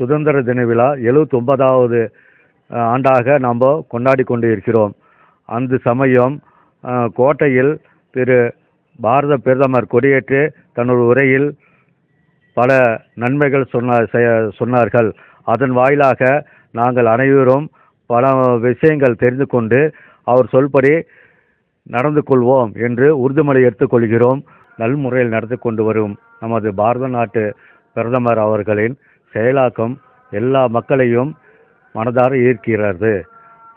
சுதந்திர தின விழா எழுபத்தி ஒன்பதாவது ஆண்டாக நாம் கொண்டாடி கொண்டு இருக்கிறோம் அந்த சமயம் கோட்டையில் திரு பாரத பிரதமர் கொடியேற்று தன்னோட உரையில் பல நன்மைகள் சொன்னார் சொன்னார்கள். அதன் வாயிலாக நாங்கள் அனைவரும் பல விஷயங்கள் தெரிந்து கொண்டு அவர் சொல்படி நடந்து கொள்வோம் என்று உறுதிமொழி எடுத்துக்கொள்கிறோம் நல்முறையில் நடந்து கொண்டு வரும் நமது பாரத நாட்டு பிரதமர் அவர்களின் செயலாக்கம் எல்லா மக்களையும் மனதார ஈர்க்கிறது.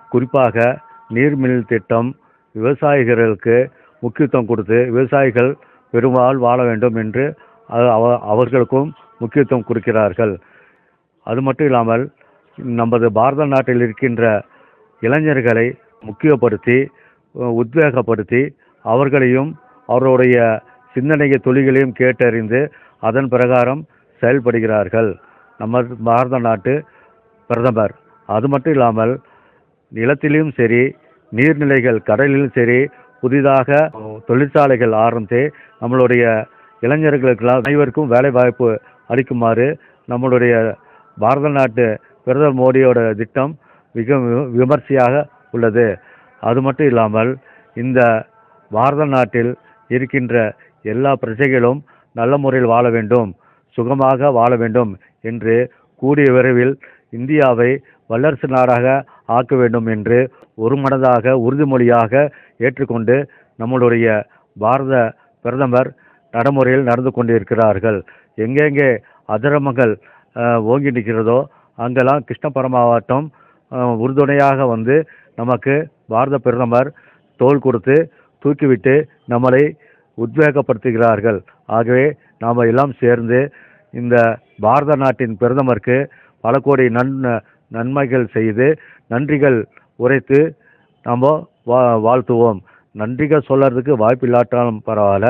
குறிப்பாக நீர்மின் திட்டம் விவசாயிகளுக்கு முக்கியத்துவம் கொடுத்து விவசாயிகள் பெரும்பால் வாழ வேண்டும் என்று அவ- அவர்களுக்கும் முக்கியத்துவம் கொடுக்கிறார்கள். அது மட்டும் இல்லாமல் நமது பாரத நாட்டில் இருக்கின்ற இளைஞர்களை முக்கியப்படுத்தி உத்வேகப்படுத்தி அவர்களையும் அவருடைய சிந்தனைய தொழில்களையும் கேட்டறிந்து அதன் பிரகாரம் செயல்படுகிறார்கள். நம்ம பாரத நாட்டு பிரதமர். அது மட்டும் இல்லாமல் நிலத்திலும் சரி நீர்நிலைகள் கடலிலும் சரி புதிதாக தொழிற்சாலைகள் ஆரம்பித்து நம்மளுடைய இளைஞர்களுக்கெல்லாம் அனைவருக்கும் வேலை வாய்ப்பு அளிக்குமாறு நம்மளுடைய பாரத நாட்டு பிரதமர் மோடியோட திட்டம் மிக வி- விமர்சையாக உள்ளது. அது மட்டும் இல்லாமல் இந்த பாரத நாட்டில் இருக்கின்ற எல்லா பிரஜைகளும் நல்ல முறையில் வாழ வேண்டும். சுகமாக வாழ வேண்டும் என்று கூடிய விரைவில் இந்தியாவை வல்லரசு நாடாக ஆக்க வேண்டும் என்று ஒருமனதாக உறுதிமொழியாக ஏற்றுக்கொண்டு நம்மளுடைய பாரத பிரதமர் நடைமுறையில் நடந்து கொண்டிருக்கிறார்கள். எங்கெங்கே அதரமங்கள் ஓங்கி நிற்கிறதோ அங்கெல்லாம் கிருஷ்ண பரமாவட்டம் உறுதுணையாக வந்து நமக்கு பாரத பிரதமர் தோள் கொடுத்து தூக்கிவிட்டு நம்மளை உத்வேகப்படுத்துகிறார்கள். ஆகவே நாம் எல்லாம் சேர்ந்து இந்த பாரத நாட்டின் பிரதமருக்கு பல கோடி நன் நன்மைகள் செய்து நன்றிகள் உரைத்து நம்ம வா வாழ்த்துவோம். நன்றிகள் சொல்கிறதுக்கு வாய்ப்பு இல்லாட்டாலும் பரவாயில்ல.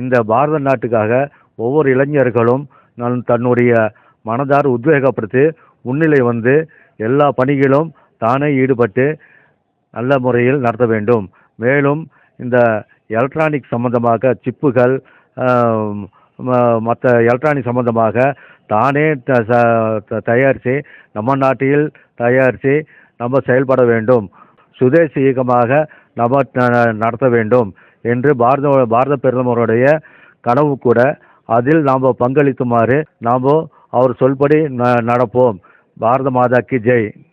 இந்த பாரத நாட்டுக்காக ஒவ்வொரு இளைஞர்களும் நான் தன்னுடைய மனதார் உத்வேகப்படுத்தி முன்னிலை வந்து எல்லா பணிகளும் தானே ஈடுபட்டு நல்ல முறையில் நடத்த வேண்டும். மேலும் இந்த எலக்ட்ரானிக் சம்பந்தமாக சிப்புகள் மற்ற எலக்ட்ரானிக் சம்பந்தமாக தானே த- த- தயாரித்து நம்ம நாட்டில் தயாரித்து நம்ம செயல்பட வேண்டும். சுதேசி இயக்கமாக நம்ம ந- நடத்த வேண்டும் என்று பாரத பாரத பிரதமருடைய கனவு கூட அதில் நாம் பங்களிக்குமாறு நாம் அவர் சொல்படி ந நடப்போம். பாரத மாதாக்கு ஜெய்.